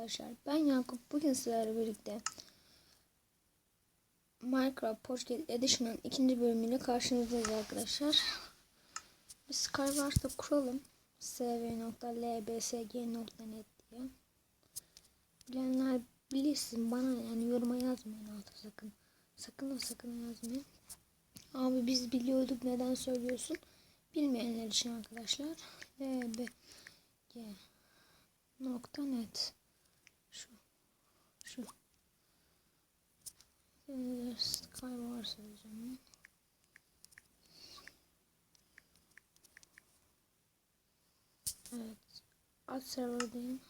arkadaşlar. Ben Yakup. Bugün sizlerle birlikte Minecraft Pocket Edition'ın ikinci bölümüyle karşınızdayız arkadaşlar. Bir Skywars'ta kuralım. sv.lbsg.net diye. Bilenler bilirsin bana yani yoruma yazmayın altı sakın. Sakın sakın yazmayın. Abi biz biliyorduk neden söylüyorsun? Bilmeyenler için arkadaşlar. lbsg nokta net şu ee, Skywars yazacağım evet. Ad serverdayım.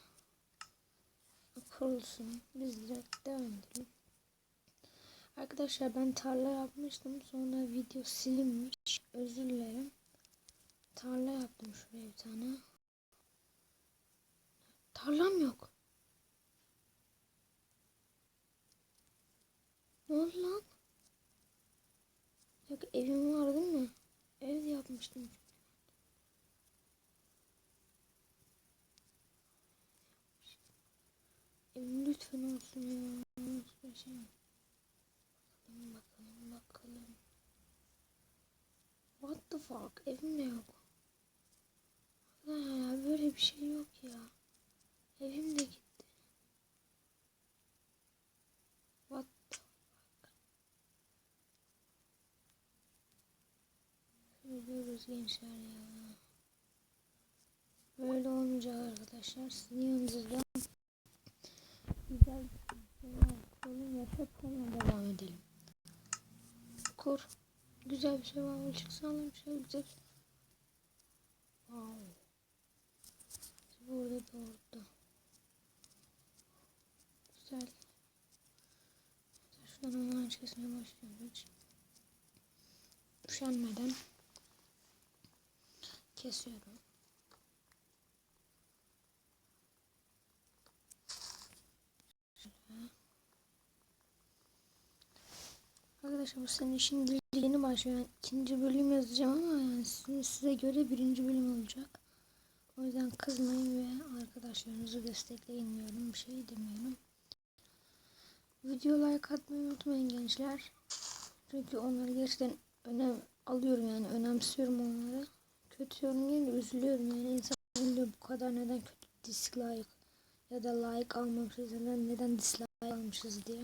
Kurulsun. Biz direkt devam edelim. Arkadaşlar ben tarla yapmıştım. Sonra video silinmiş. Özür dilerim. Tarla yaptım şuraya bir tane. Tarlam yok. Ne oldu lan? Yok evim var değil mi? Ev yapmıştım. Lütfen olsun ya. Lütfen. Bakalım bakalım bakalım. What the fuck? Evim de yok. Ya böyle bir şey yok ya. Evim de gitti. What the fuck? Ölüyoruz gençler ya. Böyle olmayacak arkadaşlar. Sizin yanınızda güzel bir kuralım hep onunla devam edelim. Kur. Güzel bir şey var mı? Çıksana bir şey güzel. Wow. Burada doğru. Güzel. Şuradan online kesmeye başlıyoruz. Üşenmeden kesiyorum. Arkadaşlar bu senin işin yeni başlıyor. Yani ikinci bölüm yazacağım ama yani sizin, size göre birinci bölüm olacak. O yüzden kızmayın ve arkadaşlarınızı destekleyin diyorum. Bir şey demiyorum. Video like atmayı unutmayın gençler. Çünkü onları gerçekten önem alıyorum yani önemsiyorum onları. Kötü yorum gelince üzülüyorum yani insan üzülüyor bu kadar neden kötü dislike ya da like almamışız neden, neden dislike almışız diye.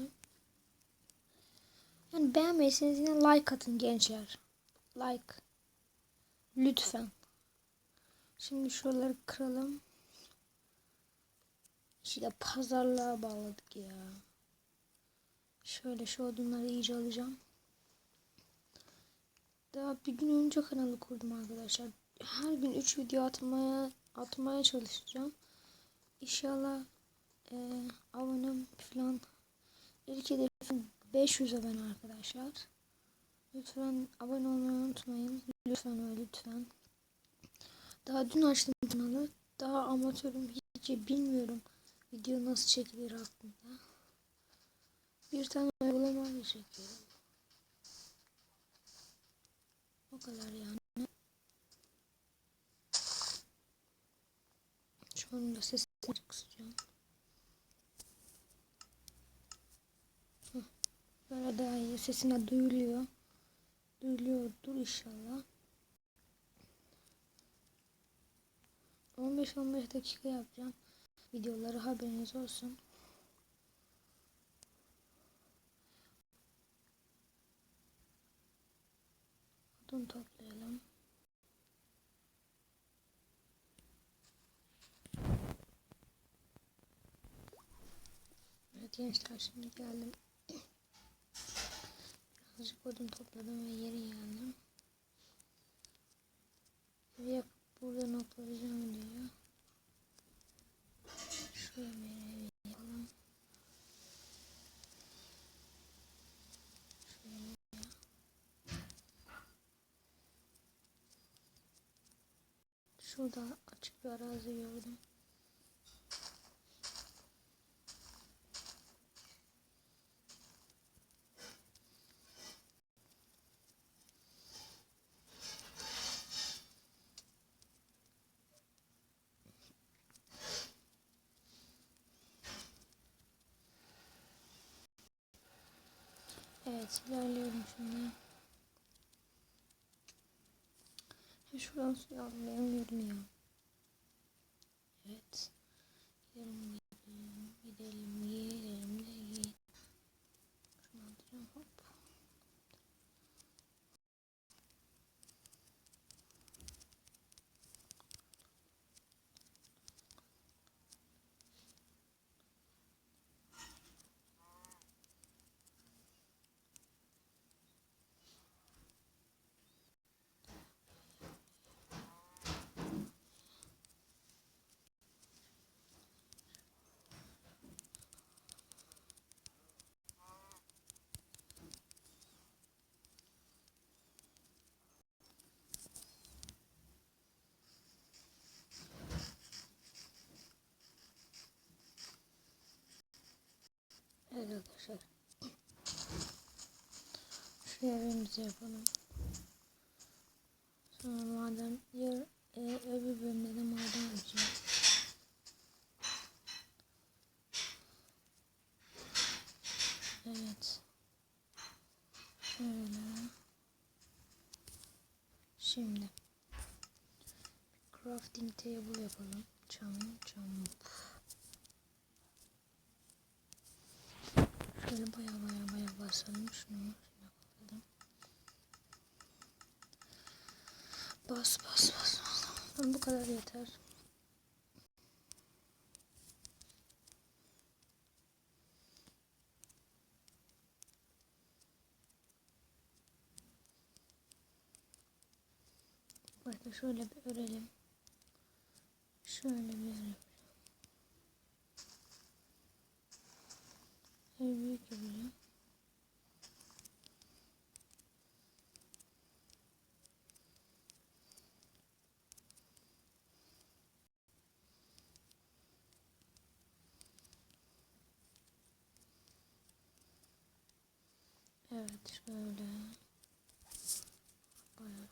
Yani beğenmeyseniz yine like atın gençler. Like. Lütfen. Şimdi şuraları kıralım. İşte pazarlığa bağladık ya. Şöyle şu odunları iyice alacağım. Daha bir gün önce kanalı kurdum arkadaşlar. Her gün 3 video atmaya atmaya çalışacağım. İnşallah e, abonem falan ilk hedefim 500 abone arkadaşlar. Lütfen abone olmayı unutmayın. Lütfen ve lütfen. Daha dün açtım kanalı. Daha amatörüm hiç bilmiyorum. Video nasıl çekilir aklımda. Bir tane uygulamayla çekiyorum. O kadar yani. Şu anda sesini kısacağım. Böyle daha iyi. Sesine duyuluyor. Duyuluyordur inşallah. 15-15 dakika yapacağım. Videoları haberiniz olsun. Odun toplayalım. Evet gençler şimdi geldim. Birazcık odun topladım ve yeri geldim. Ve burada noktalayacağım diyor. Şuraya bir yapalım. Şurada açık bir arazi gördüm. Evet ilerliyorum şimdi. Ya şuradan suyu almayamıyorum ya. Evet. Gidelim gidelim gidelim de gidelim. Şunu alacağım hop. Evet arkadaşlar. Şu evimizi yapalım. Sonra maden yer, e, öbür bölümde de maden yapacağım. Evet. Şöyle. Şimdi. Crafting table yapalım. Şöyle baya baya baya basalım şunu. Şuna bakalım. Bas bas bas. Tamam, bu kadar yeter. Bakın şöyle bir örelim. Şöyle bir örelim. Evet şöyle. Bayağı.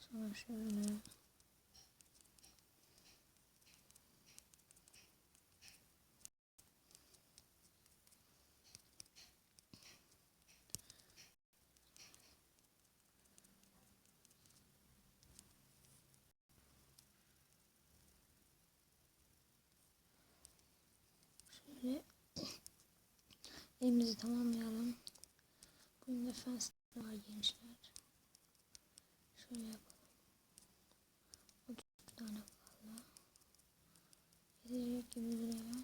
Sonra şöyle. Şöyle evimizi tamamlayalım. Bugün de fence var gençler. Şöyle yapalım. 30 tane kaldı. Gidecek gibi duruyor.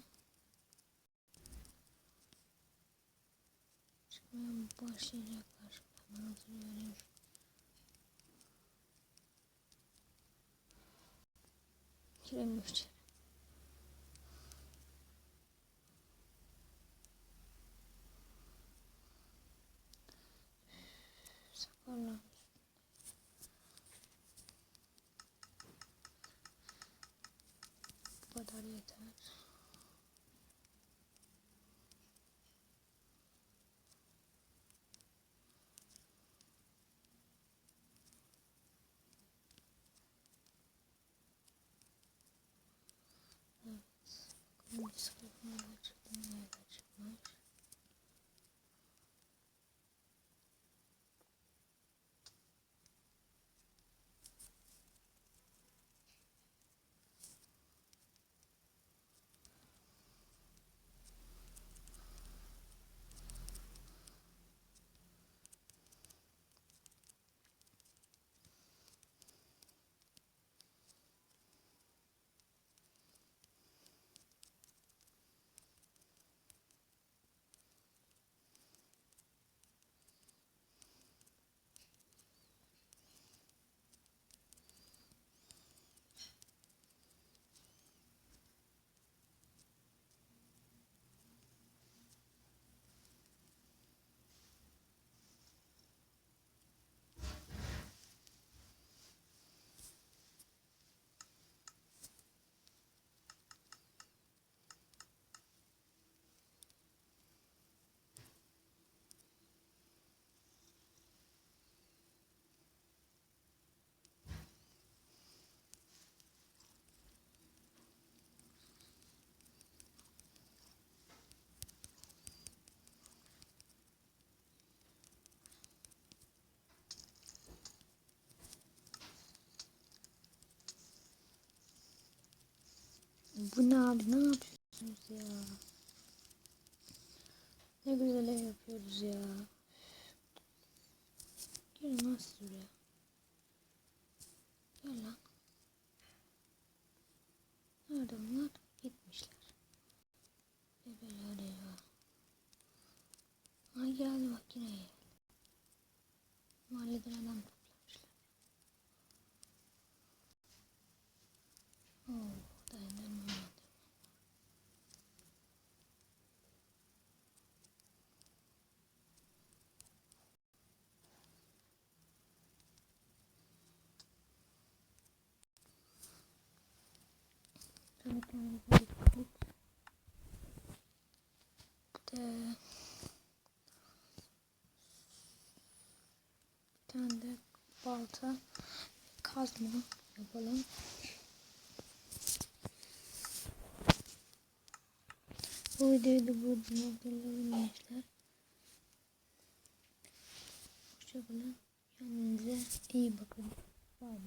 Çıkmaya başlayacaklar. Hemen hatırlıyorum. Giremiyor içeri. Sakarlar. Bu kadar yeter. Evet. Bakalım bisiklet Bu ne abi ne yapıyorsunuz ya? Ne güzel ev yapıyoruz ya. Gelin siz buraya. Bir de bir tane de balta kazma yapalım. Bu videoyu da burada noktalayalım gençler. Hoşçakalın. Kendinize iyi bakın. Bye.